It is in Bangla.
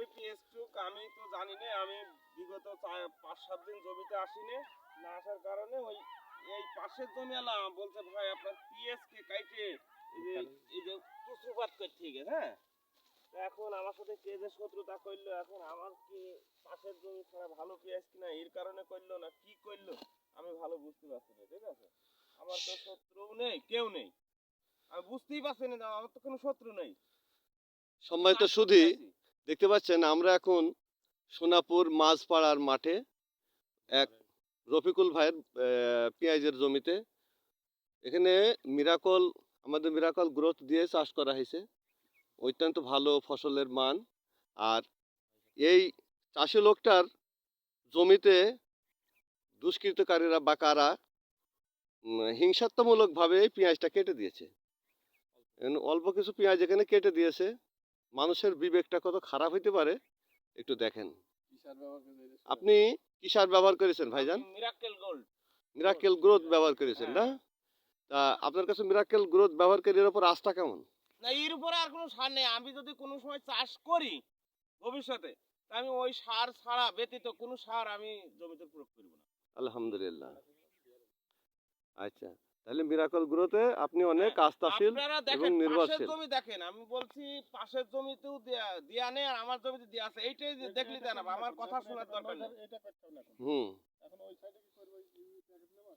ওই পিএস টুক আমি তো জানি না আমি বিগত পাঁচ সাত দিন জমিতে আসিনি। না আসার কারণে ওই এই পাশের জমি এলা বলছে ভাই আপনার পিএস কে কাইটে এই যে টুসুপাত করতে গেছে হ্যাঁ? এখন আমার সাথে কে যে শত্রুতা করল এখন আমার কি পাশের জমি ছাড়া ভালো পেঁয়াজ কিনা এর কারণে করল না কি করল আমি ভালো বুঝতে পারছি না ঠিক আছে? আমার তো শত্রু নেই কেউ নেই। আমি বুঝতেই পারছি না আমার তো কোনো শত্রু নেই। সম্মানিত সুধী দেখতে পাচ্ছেন, আমরা এখন সোনাপুর মাঝপাড়ার মাঠে এক রফিকুল ভাইয়ের পেঁয়াজের জমিতে। এখানে মিরাকল, আমাদের মিরাকল গ্রোথ দিয়ে চাষ করা হয়েছে। অত্যন্ত ভালো ফসলের মান। আর এই চাষি লোকটার জমিতে দুষ্কৃতকারীরা বা কারা হিংসাত্মমূলকভাবে এই পেঁয়াজটা কেটে দিয়েছে। অল্প কিছু পেঁয়াজ এখানে কেটে দিয়েছে। মানুষের বিবেকটা কত খারাপ হইতে পারে একটু দেখেন। আপনি কি সার ব্যবহার করেছেন ভাইজান? মিরাকেল গোল্ড মিরাকেল গ্রোথ ব্যবহার করেছেন না? তা আপনার কাছে মিরাকেল গ্রোথ ব্যবহারকারীর উপর আস্থা কেমন? না এর উপরে আর কোনো সার নেই। আমি যদি কোনো সময় চাষ করি ভবিষ্যতে তা আমি ওই সার ছাড়া ব্যতীত কোনো সার আমি জমিতে প্রয়োগ করব না। আলহামদুলিল্লাহ। আচ্ছা। তাহলে মিরাকল গ্রোথে আপনি অনেক আস্থাশীল আপনারা এবং নির্ভরশীল। জমি দেখেন আমি বলছি পাশের জমিতেও দিয়া দেয়া নেই আর আমার জমিতে দিয়া আছে এইটাই যে দেখলি দেন আমার কথা শোনার দরকার নেই। হুম। এখন ওই সাইডে কি করবে?